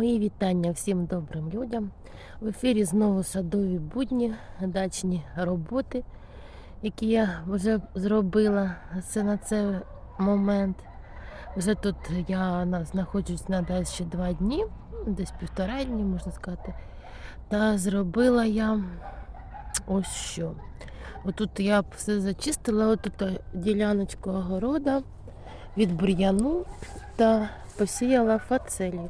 Мої вітання всім добрим людям. В ефірі знову садові будні, дачні роботи, які я вже зробила це на цей момент. Вже тут я на- знаходжусь на дачі два дні, десь півтора дні, можна сказати. Та зробила я ось що. Отут я все зачистила, отут діляночку огорода від бур'яну та посіяла фацелі.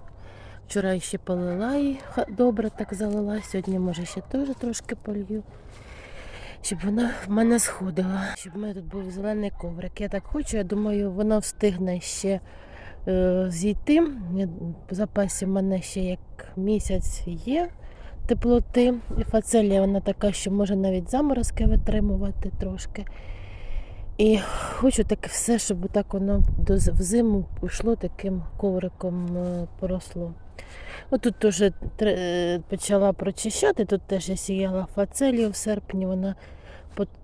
Вчора ще полила її добре так залила. Сьогодні, може, ще теж трошки полью. Щоб вона в мене сходила. Щоб в мене тут був зелений коврик. Я так хочу, я думаю, вона встигне ще е, зійти. В запасі в мене ще як місяць є теплоти. І фацелія вона така, що може навіть заморозки витримувати трошки. І хочу таке все, щоб так воно в зиму пішло таким ковриком е, поросло. Отут теж е, почала прочищати, тут теж я сіяла фацелію в серпні, вона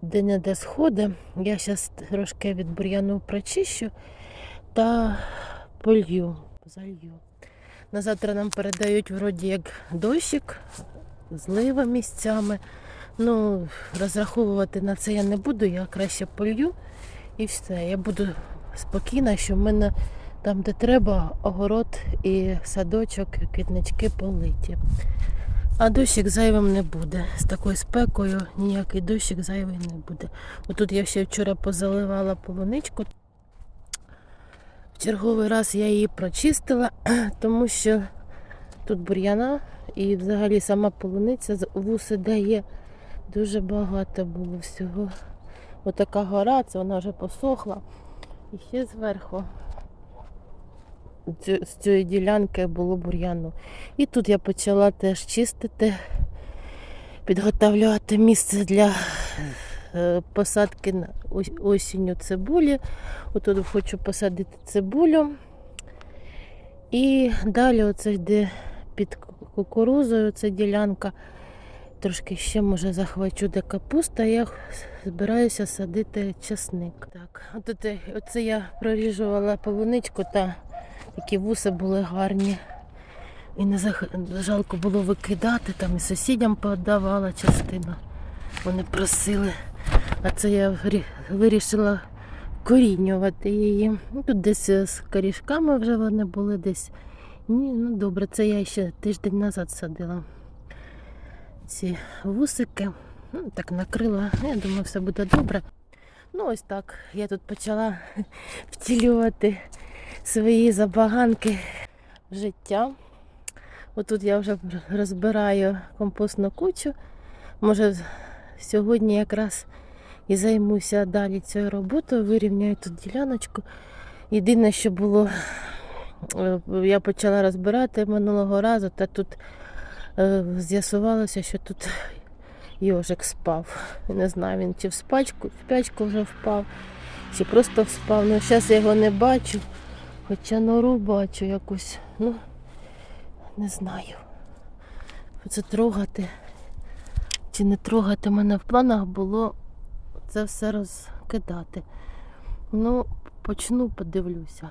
де-не-де сходить. Я зараз трошки від бур'яну прочищу та полью, залью. На завтра нам передають вроді як дощик, злива місцями. Ну, розраховувати на це я не буду, я краще полью і все. Я буду спокійна, що в мене там, де треба, огород і садочок, квітнички политі. А дощик зайвим не буде. З такою спекою ніякий дощик зайвий не буде. Отут я ще вчора позаливала полуничку. В черговий раз я її прочистила, тому що тут бур'яна і взагалі сама полуниця з вуси дає дуже багато було всього. Отака гора, це вона вже посохла. І ще зверху з цієї ділянки було бур'яну. І тут я почала теж чистити, підготовляти місце для е, посадки на осінню цибулі. Отут хочу посадити цибулю. І далі оце йде під кукурузою, ця ділянка. Трошки ще може захвачу де капуста. Я збираюся садити часник. Так, от це, я проріжувала полуничку та такі вуси були гарні. І не жалко було викидати, там і сусідям подавала частину. Вони просили. А це я вирішила корінювати її. Ну, Тут десь е, з корішками вже вони були десь. Ні, ну добре, це я ще тиждень назад садила ці вусики. Ну, так накрила. Я думаю, все буде добре. Ну, ось так. Я тут почала втілювати свої забаганки в життя. Отут я вже розбираю компостну кучу. Може, сьогодні якраз і займуся далі цією роботою, вирівняю тут діляночку. Єдине, що було, е, я почала розбирати минулого разу, та тут е, з'ясувалося, що тут йожик спав. Не знаю, він чи в спачку, в спячку вже впав, чи просто вспав. Ну, зараз я його не бачу. Хоча нору бачу якусь, ну, не знаю. Це трогати чи не трогати. Мене в планах було це все розкидати. Ну, почну, подивлюся.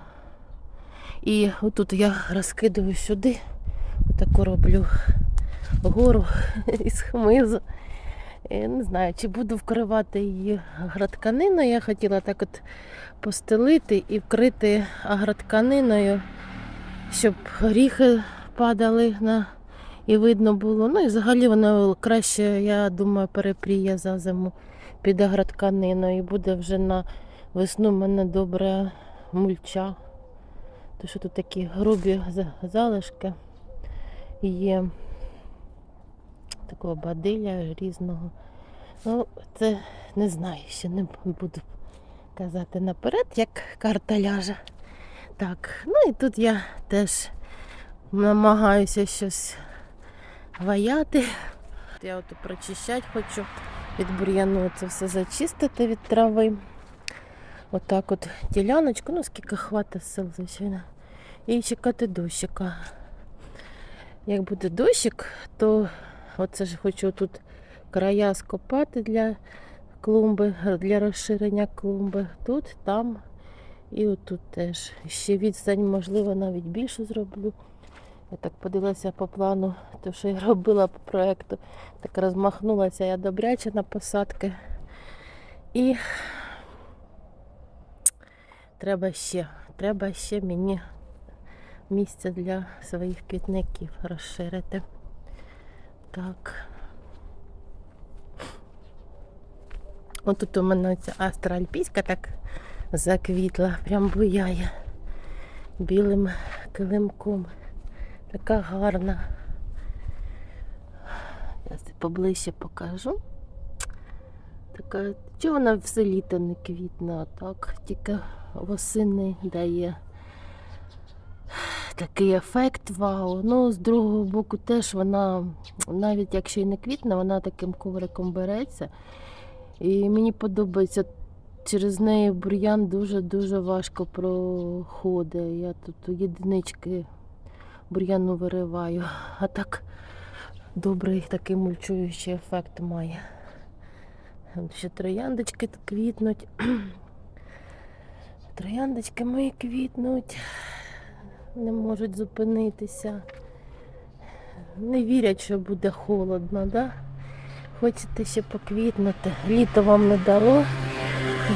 І отут я розкидаю сюди, отаку роблю гору із хмизу. І не знаю, чи буду вкривати її агротканиною. Я хотіла так от постелити і вкрити агротканиною, щоб горіхи падали на і видно було. Ну і взагалі воно краще, я думаю, перепріє за зиму під агротканиною. І буде вже на весну в мене добре мульча. Тому що тут такі грубі залишки є такого бадилля різного. Ну, це не знаю, ще не буду казати наперед, як карта ляже. Так, ну і тут я теж намагаюся щось ваяти. Я от прочищати хочу від бур'яну, це все зачистити від трави. Отак от діляночку, ну скільки хватить сил, звичайно. І чекати дощика. Як буде дощик, то оце ж хочу тут края скопати для клумби, для розширення клумби. Тут, там і отут теж. Ще відстань, можливо, навіть більше зроблю. Я так подивилася по плану, то що я робила по проєкту. Так розмахнулася я добряче на посадки. І треба ще, треба ще мені місце для своїх квітників розширити. Так. Ось тут у мене ця астра альпійська так заквітла, прям буяє білим килимком. Така гарна. Я це поближче покажу. Така, чого вона все літо не квітне, а так тільки восени дає такий ефект вау. Ну, з другого боку, теж вона, навіть якщо і не квітне, вона таким ковриком береться. І мені подобається, через неї бур'ян дуже-дуже важко проходить. Я тут єдинички бур'яну вириваю, а так добрий такий мульчуючий ефект має. Ще трояндочки квітнуть. Трояндочки мої квітнуть, не можуть зупинитися. Не вірять, що буде холодно, да? Хочете ще поквітнути. Літо вам не дало.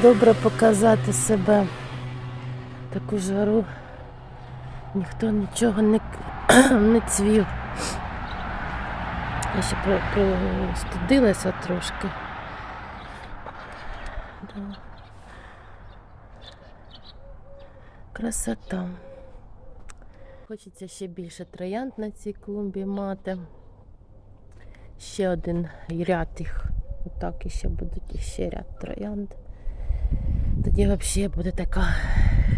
Добре показати себе. Таку жару. Ніхто нічого не, не цвів. Я ще простудилася трошки. Да. Красота. Хочеться ще більше троянд на цій клумбі мати. Ще один ряд їх. Отак ще будуть ще ряд троянд. Тоді взагалі буде така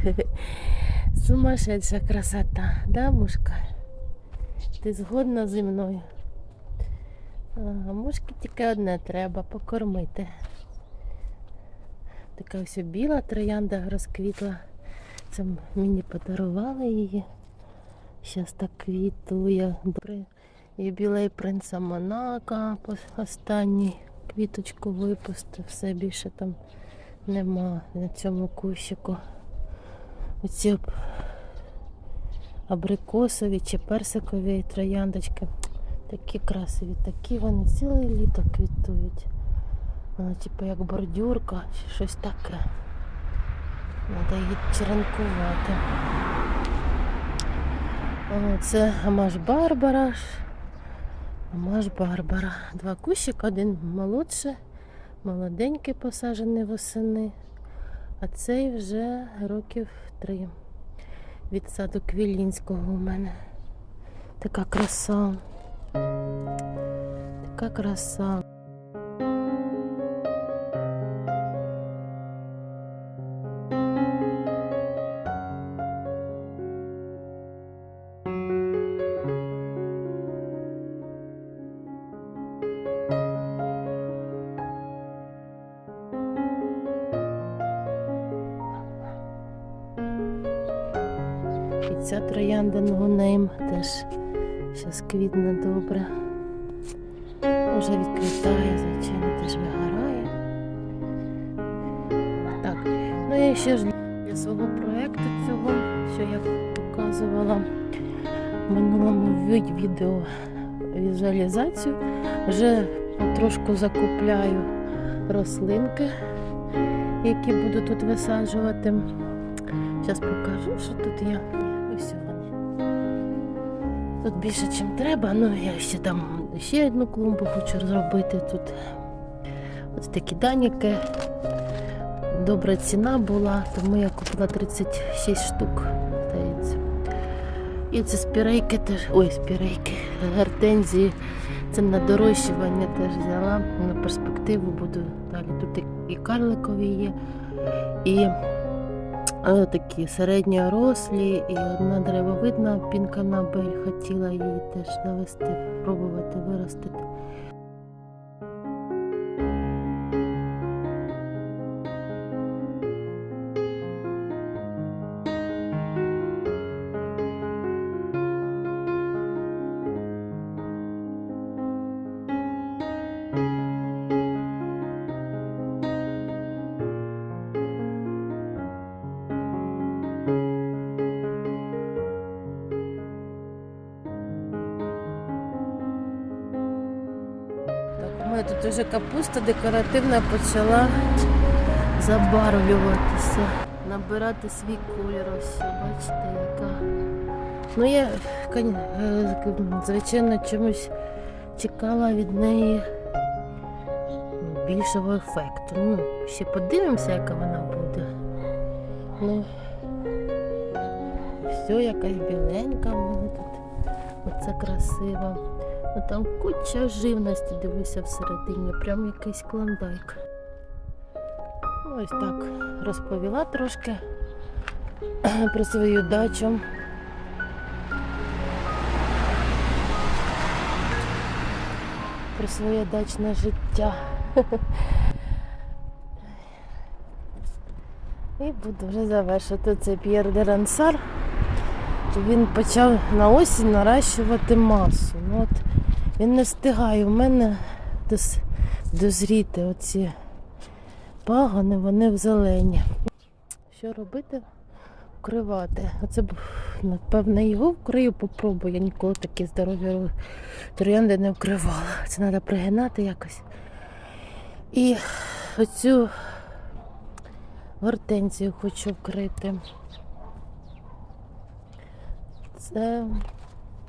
сумасшедша красота, да, мушка? Ти згодна зі мною? А мушки тільки одне треба покормити. Така ось біла троянда розквітла. Це мені подарували її. Зараз так квітує. Добре. І білий принца Монако останній квіточку випустив. Все більше там нема на цьому кущику. Оці абрикосові чи персикові трояндочки. Такі красиві, такі вони ціле літо квітують. Вона типу як бордюрка чи щось таке. Треба її черенкувати. Це Амаш Барбара. Амаш Барбара. Два кущик, один молодше, молоденький посаджений восени, а цей вже років три. Від саду Квілінського у мене. Така краса. Така краса. І ця троянда ногонейм теж зараз квітне добре. Вже відквітає, звичайно, теж вигорає. Так, ну і ще ж для свого проєкту цього, що я показувала в минулому ві- відео візуалізацію, вже потрошку закупляю рослинки, які буду тут висаджувати. Зараз покажу, що тут є. Все вони. Тут більше, ніж треба. Ну, я ще там ще одну клумбу хочу зробити тут. Ось такі даніки. Добра ціна була, тому я купила 36 штук. І це спірейки теж. Ой, спірейки. Гортензії Це на дорощування теж взяла. На перспективу буду далі. Тут і- карликові є, і о, такі середньорослі, і одна деревовидна бель. Хотіла її теж навести, пробувати виростити. Тут вже капуста декоративна почала забарвлюватися, набирати свій колір. Ось, бачите, яка. Ну, я, е, звичайно, чомусь чекала від неї більшого ефекту. Ну, ще подивимося, яка вона буде. Ну, все, якась біленька в мене тут. Оце красиво. Ну там куча живності, дивися всередині, прям якийсь клондайк. Ось так розповіла трошки про свою дачу. Про своє дачне життя. І буду вже завершити цей П'єр де Рансар. Він почав на осінь наращувати масу. Ну, от він не встигає. У мене дозріти оці пагони, вони в зелені. Що робити? Вкривати. Оце напевно, його вкрию, попробую. Я ніколи такі здорові троянди не вкривала. Це треба пригинати якось. І оцю гортензію хочу вкрити. Це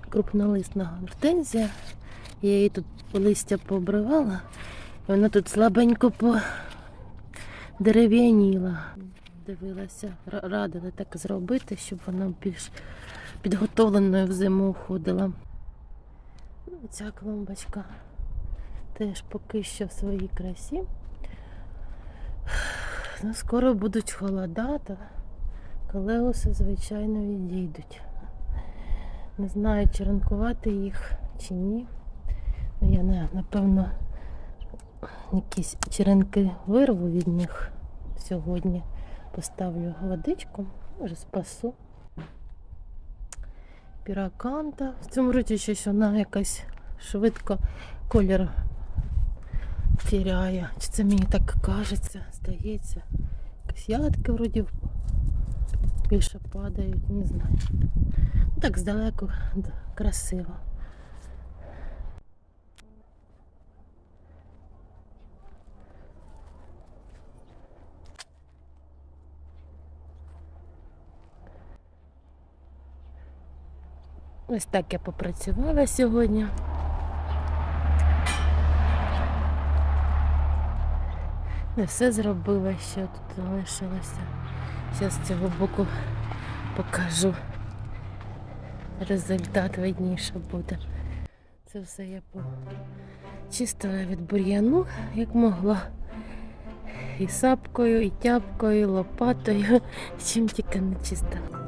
крупнолисна гортензія. Я її тут листя пообривала, і вона тут слабенько подерев'яніла. Дивилася, ра- радили так зробити, щоб вона більш підготовленою в зиму уходила. Ну, Ця клумбочка теж поки що в своїй красі. Ну, скоро будуть холода, та колеуси, звичайно, відійдуть. Не знаю, чи ранкувати їх чи ні. Ну, Я не, напевно якісь черенки вирву від них сьогодні. Поставлю водичку, може спасу. Піраканта. В цьому році щось вона якась швидко колір тіряє. Чи це мені так кажеться, здається. Якісь ягодки вроді більше падають, не знаю. Так здалеку красиво. Ось так я попрацювала сьогодні. Не все зробила, що тут залишилося. Зараз з цього боку покажу. Результат видніше буде. Це все я почистила від бур'яну, як могла. І сапкою, і тяпкою, і лопатою, чим тільки не чистила.